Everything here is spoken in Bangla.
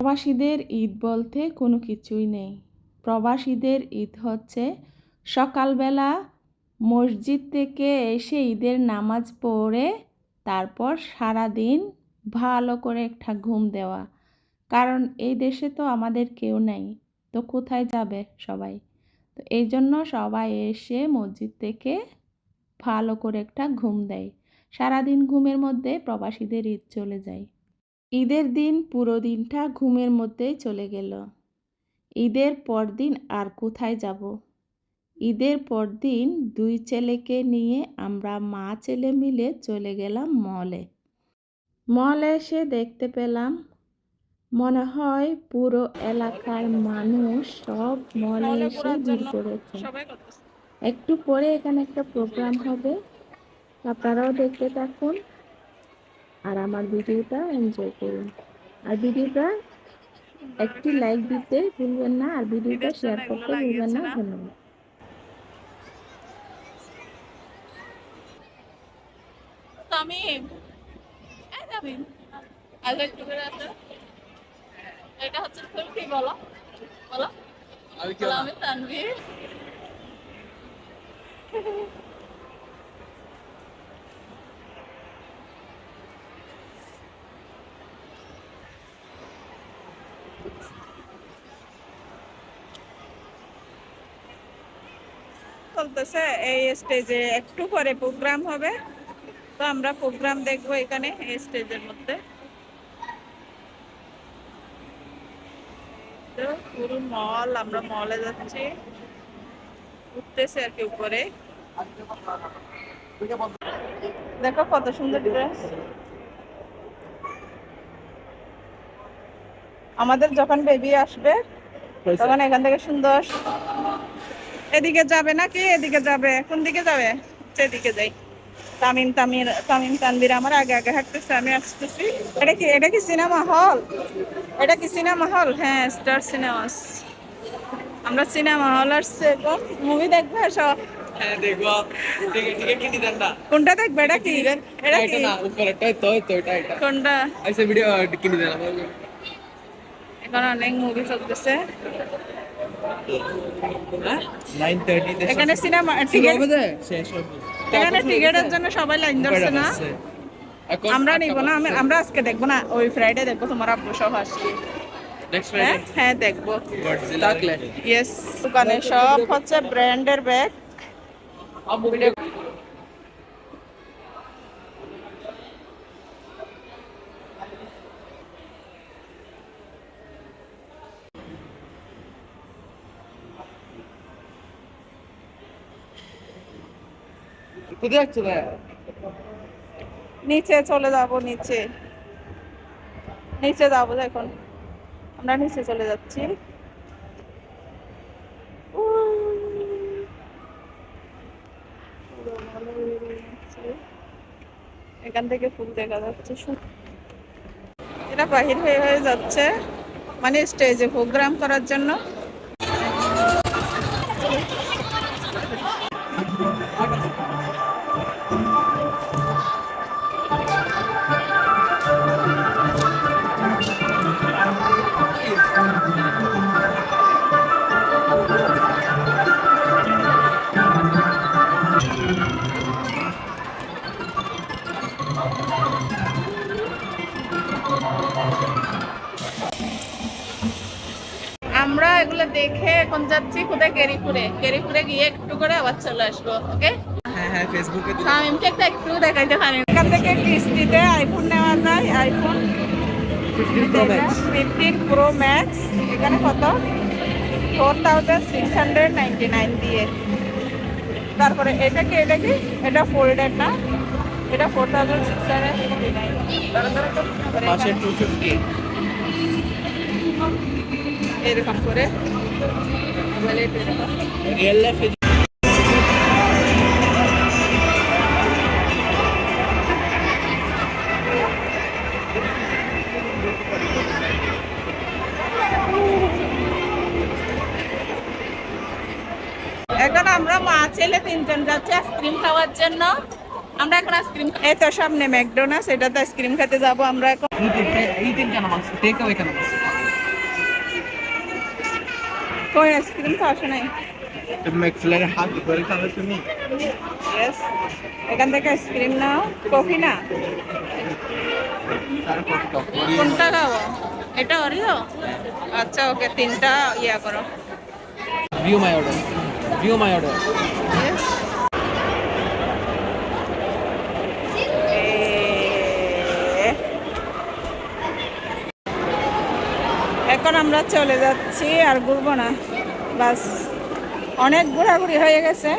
প্রবাসীদের ঈদ বলতে কোনো কিছুই নেই। প্রবাসীদের ঈদ হচ্ছে সকালবেলা মসজিদ থেকে এসে ঈদের নামাজ পড়ে, তারপর সারাদিন ভালো করে একটা ঘুম দেওয়া। কারণ এই দেশে তো আমাদের কেউ নেই, তো কোথায় যাবে সবাই? তো এই জন্য সবাই এসে মসজিদ থেকে ভালো করে একটা ঘুম দেয়। সারাদিন ঘুমের মধ্যে প্রবাসীদের ঈদ চলে যায়। ঈদের দিন পুরো দিনটা ঘুমের মধ্যেই চলে গেল। ঈদের পরদিন আর কোথায় যাব? ঈদের পরদিন দুই ছেলেকে নিয়ে আমরা মা ছেলে মিলে চলে গেলাম মলে। মলে এসে দেখতে পেলাম মনে হয় পুরো এলাকার মানুষ সব মলে এসে ভিড় করেছে। একটু পরে এখানে একটা প্রোগ্রাম হবে আপনারাও দেখতে থাকুন। আর আমার ভিডিওটা এনজয় করুন। আর ভিডিওটা একটি লাইক দিতে ভুলবেন না আর ভিডিওটা শেয়ার করতে ভুলবেন না। ধন্যবাদ এটা হচ্ছে কি বলো। বলো। আমি কি বলো, আমি তানভীর। চলতেছে এই স্টেজে একটু পরে প্রোগ্রাম হবে। তো আমরা প্রোগ্রাম দেখব এখানে এই স্টেজের মধ্যে। পুরো মল আমরা মলে যাচ্ছি। উঠতেছে আর কি উপরে। দেখো কত সুন্দর ড্রেস আমাদের যখন বেবি আসবে, তখন এখান থেকে সুন্দর এদিকে যাবে নাকি? এদিকে যাবে। কোন দিকে যাবে? সেদিকে যাই। তামিম তামির তামিম তানবির আমার আগে আগে হাঁটতেছে আমি আসতেছি। এটা কি এটা কি সিনেমা হল? এটা কি সিনেমা হল? হ্যাঁ স্টার সিনেমাস। আমরা সিনেমা হল আসছে এখন মুভি দেখবে সব? হ্যাঁ কোনটা দেখবে? এটা কি? এটা কি? কোনটা? ভিডিও দেন। এখন অনেক মুভি চলতেছে। 9:30 তে এখানে সিনেমা টিকিট এখানে টিকিটের জন্য সবাই লাইন ধরছে না? আমরা নিব না আমি- আমরা আজকে দেখব না ওই ফ্রাইডে দেখব তোমার আব্বু সহ আসছি। হ্যাঁ হ্যাঁ দেখব। ইয়েস দোকানে সব হচ্ছে ব্র্যান্ডের ব্যাগ কোথায় যাচ্ছ ভাই? নিচে চলে যাব, নিচে। নিচে যাব এখন আমরা নিচে চলে যাচ্ছি। এখান থেকে ফুল দেখা যাচ্ছে এরা বাহির হয়ে হয়ে যাচ্ছে। মানে স্টেজে প্রোগ্রাম করার জন্য। এগুলো দেখে এখন যাচ্ছি কোথায়? গেরিপুরে গেরিপুরে গিয়ে একটু করে আবার চলে আসব ওকে? হ্যাঁ হ্যাঁ ফেসবুকে একটা একটু দেখাইতে পারেন। এখান থেকে কিস্তিতে আইফোন নেওয়া যায়। IPhone 15 pro max fifteen pro max এখানে কত? Four thousand six hundred ninety nine দিয়ে। তারপরে এটা কি? এটা কি? এটা ফোল্ডেড না? এটা four thousand six hundred fifty nine পাশে 250 এরকম করে। মোবাইলে রিয়েল লাইফে এখন আমরা মা ছেলে তিনজন যাচ্ছি আইসক্রিম খাওয়ার জন্য। আমরা এখন আইসক্রিম এই তো সামনে ম্যাকডোনাল্ডস এটাতে আইসক্রিম খেতে যাব আমরা এখন। কেন মাছ টেক কেন কই আইসক্রিম তো আসে নাই ম্যাকফ্লাইয়ের হাত ধরে খাবে তুমি? ইয়েস এখান থেকে আইসক্রিম নাও। কফি না? কোনটা খাব? এটা অরিও আচ্ছা ওকে তিনটা ইয়া করো। View my order view my order আমরা চলে যাচ্ছি আর ঘুরবো না। বাস অনেক ঘোরাঘুরি হয়ে গেছে।